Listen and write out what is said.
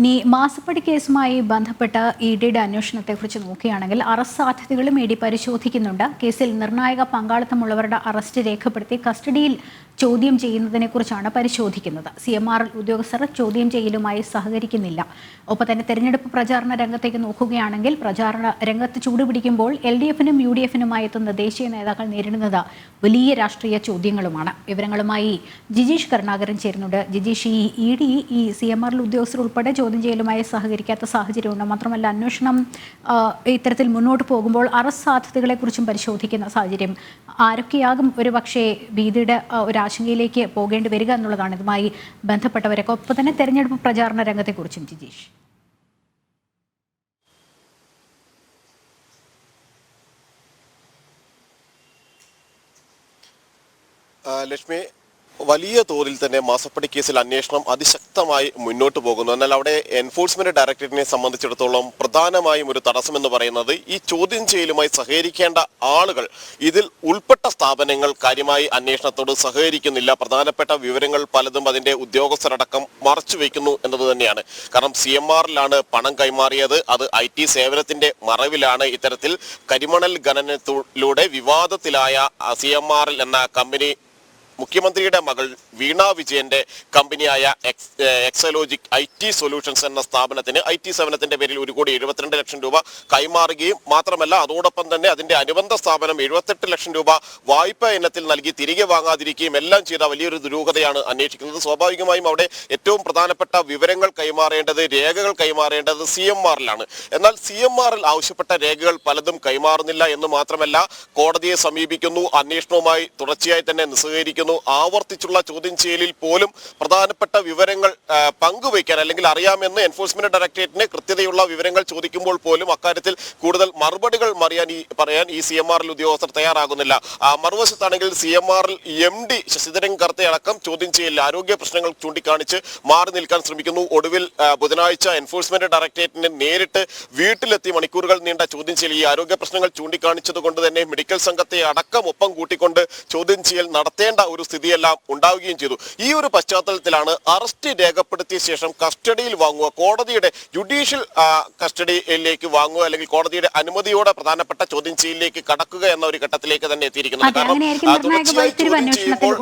ഇനി മാസപ്പടി കേസുമായി ബന്ധപ്പെട്ട ഇ ഡിയുടെ അന്വേഷണത്തെക്കുറിച്ച് നോക്കുകയാണെങ്കിൽ അറസ്റ്റ് സാധ്യതകളും ഇ ഡി പരിശോധിക്കുന്നുണ്ട്. കേസിൽ നിർണായക പങ്കാളിത്തമുള്ളവരുടെ അറസ്റ്റ് രേഖപ്പെടുത്തി കസ്റ്റഡിയിൽ ചോദ്യം ചെയ്യുന്നതിനെക്കുറിച്ചാണ് പരിശോധിക്കുന്നത്. സി എം ആർ ഉദ്യോഗസ്ഥർ ചോദ്യം ചെയ്യലുമായി സഹകരിക്കുന്നില്ല. ഒപ്പം തന്നെ തെരഞ്ഞെടുപ്പ് പ്രചാരണ രംഗത്തേക്ക് നോക്കുകയാണെങ്കിൽ പ്രചാരണ രംഗത്ത് ചൂടുപിടിക്കുമ്പോൾ എൽ ഡി എഫിനും യു ഡി എഫിനുമായി എത്തുന്ന ദേശീയ നേതാക്കൾ നേരിടുന്നത് വലിയ രാഷ്ട്രീയ ചോദ്യങ്ങളുമാണ്. വിവരങ്ങളുമായി ജിജീഷ് കരുണാകരൻ ചേരുന്നുണ്ട്. ജിജീഷ് ഈ ഇ ഡി ഈ സി എം ആറിൽ ഉദ്യോഗസ്ഥർ ഉൾപ്പെടെ ചോദ്യം ചെയ്യലുമായി സഹകരിക്കാത്ത സാഹചര്യമുണ്ട്. മാത്രമല്ല അന്വേഷണം ഇത്തരത്തിൽ മുന്നോട്ട് പോകുമ്പോൾ അറസ്റ്റ് സാധ്യതകളെക്കുറിച്ചും പരിശോധിക്കുന്ന സാഹചര്യം ആരൊക്കെയാകും ഒരു പക്ഷേ ഭീതിയുടെ ഒരു ആശങ്കയിലേക്ക് പോകേണ്ടി വരിക എന്നുള്ളതാണ് ഇതുമായി ബന്ധപ്പെട്ടവരൊക്കെ. ഒപ്പം തന്നെ തെരഞ്ഞെടുപ്പ് പ്രചാരണ രംഗത്തെക്കുറിച്ചും ജിജീഷ്. ലക്ഷ്മി വലിയ തോതിൽ തന്നെ മാസപ്പടി കേസിൽ അന്വേഷണം അതിശക്തമായി മുന്നോട്ട് പോകുന്നു. എന്നാൽ അവിടെ എൻഫോഴ്സ്മെന്റ് ഡയറക്ടറേറ്റിനെ സംബന്ധിച്ചിടത്തോളം പ്രധാനമായും ഒരു തടസ്സം എന്ന് പറയുന്നത് ഈ ചോദ്യം ചെയ്യലുമായി സഹകരിക്കേണ്ട ആളുകൾ ഇതിൽ ഉൾപ്പെട്ട സ്ഥാപനങ്ങൾ കാര്യമായി അന്വേഷണത്തോട് സഹകരിക്കുന്നില്ല. പ്രധാനപ്പെട്ട വിവരങ്ങൾ പലതും അതിന്റെ ഉദ്യോഗസ്ഥരടക്കം മറച്ചു വയ്ക്കുന്നു എന്നത് തന്നെയാണ്. കാരണം സി എം ആറിലാണ് പണം കൈമാറിയത്. അത് ഐ ടി സേവനത്തിന്റെ മറവിലാണ്. ഇത്തരത്തിൽ കരിമണൽ ഖനനത്തിലൂടെ വിവാദത്തിലായ സി എം ആർ എന്ന കമ്പനി മുഖ്യമന്ത്രിയുടെ മകൾ വീണ വിജയന്റെ കമ്പനിയായ എക്സലോജിക് ഐ ടി സൊല്യൂഷൻസ് എന്ന സ്ഥാപനത്തിന് ഐ ടി സേവനത്തിന്റെ പേരിൽ ഒരു കോടി എഴുപത്തിരണ്ട് ലക്ഷം രൂപ കൈമാറുകയും മാത്രമല്ല അതോടൊപ്പം തന്നെ അതിന്റെ അനുബന്ധ സ്ഥാപനം എഴുപത്തെട്ട് ലക്ഷം രൂപ വായ്പ ഇനത്തിൽ നൽകി തിരികെ വാങ്ങാതിരിക്കുകയും എല്ലാം ചെയ്ത വലിയൊരു ദുരൂഹതയാണ് അന്വേഷിക്കുന്നത്. സ്വാഭാവികമായും അവിടെ ഏറ്റവും പ്രധാനപ്പെട്ട വിവരങ്ങൾ കൈമാറേണ്ടത് രേഖകൾ കൈമാറേണ്ടത് സി എം ആറിലാണ്. എന്നാൽ സി എം ആറിൽ ആവശ്യപ്പെട്ട രേഖകൾ പലതും കൈമാറുന്നില്ല എന്ന് മാത്രമല്ല കോടതിയെ സമീപിക്കുന്നു അന്വേഷണവുമായി തുടർച്ചയായി തന്നെ നിസ്സഹകരിക്കുന്നു. ആവർത്തിച്ചുള്ള ചോദ്യം ചെയ്യലിൽ പോലും പ്രധാനപ്പെട്ട വിവരങ്ങൾ പങ്കുവയ്ക്കാൻ അല്ലെങ്കിൽ അറിയാമെന്ന് എൻഫോഴ്സ്മെന്റ് ഡയറക്ടറേറ്റിന് കൃത്യതയുള്ള വിവരങ്ങൾ ചോദിക്കുമ്പോൾ പോലും അക്കാര്യത്തിൽ കൂടുതൽ മറുപടികൾ മറിയാൻ ഈ പറയാൻ ഈ സി എം ആറിൽ ഉദ്യോഗസ്ഥർ തയ്യാറാകുന്നില്ല. മറുവശത്താണെങ്കിൽ സി എം ആറിൽ എം ഡി ശശിധരൻ കർത്തെ അടക്കം ചോദ്യം ചെയ്യലിൽ ആരോഗ്യ പ്രശ്നങ്ങൾ ചൂണ്ടിക്കാണിച്ച് മാറി നിൽക്കാൻ ശ്രമിക്കുന്നു. ഒടുവിൽ ബുധനാഴ്ച എൻഫോഴ്സ്മെന്റ് ഡയറക്ടറേറ്റിന് നേരിട്ട് വീട്ടിലെത്തി മണിക്കൂറുകൾ നീണ്ട ചോദ്യം ചെയ്യൽ ഈ ആരോഗ്യ പ്രശ്നങ്ങൾ ചൂണ്ടിക്കാണിച്ചത് കൊണ്ട് തന്നെ മെഡിക്കൽ സംഘത്തെ അടക്കം ഒപ്പം കൂട്ടിക്കൊണ്ട് ചോദ്യം ചെയ്യൽ നടത്തേണ്ട ഒരു സ്ഥിതിയെല്ലാം ഉണ്ടാവുകയും ചെയ്തു. ഈ ഒരു പശ്ചാത്തലത്തിലാണ് അറസ്റ്റ് രേഖപ്പെടുത്തിയ ശേഷം കസ്റ്റഡിയിൽ വാങ്ങുക കോടതിയുടെ ജുഡീഷ്യൽ കസ്റ്റഡിയിലേക്ക് വാങ്ങുക അല്ലെങ്കിൽ കോടതിയുടെ അനുമതിയോടെ പ്രധാനപ്പെട്ട ചോദ്യം ചെയ്യലിലേക്ക് കടക്കുക എന്ന ഒരു ഘട്ടത്തിലേക്ക് തന്നെ എത്തിയിരിക്കുന്നത്. കാരണം തുടർച്ചയായി ചോദ്യം ചെയ്യുമ്പോൾ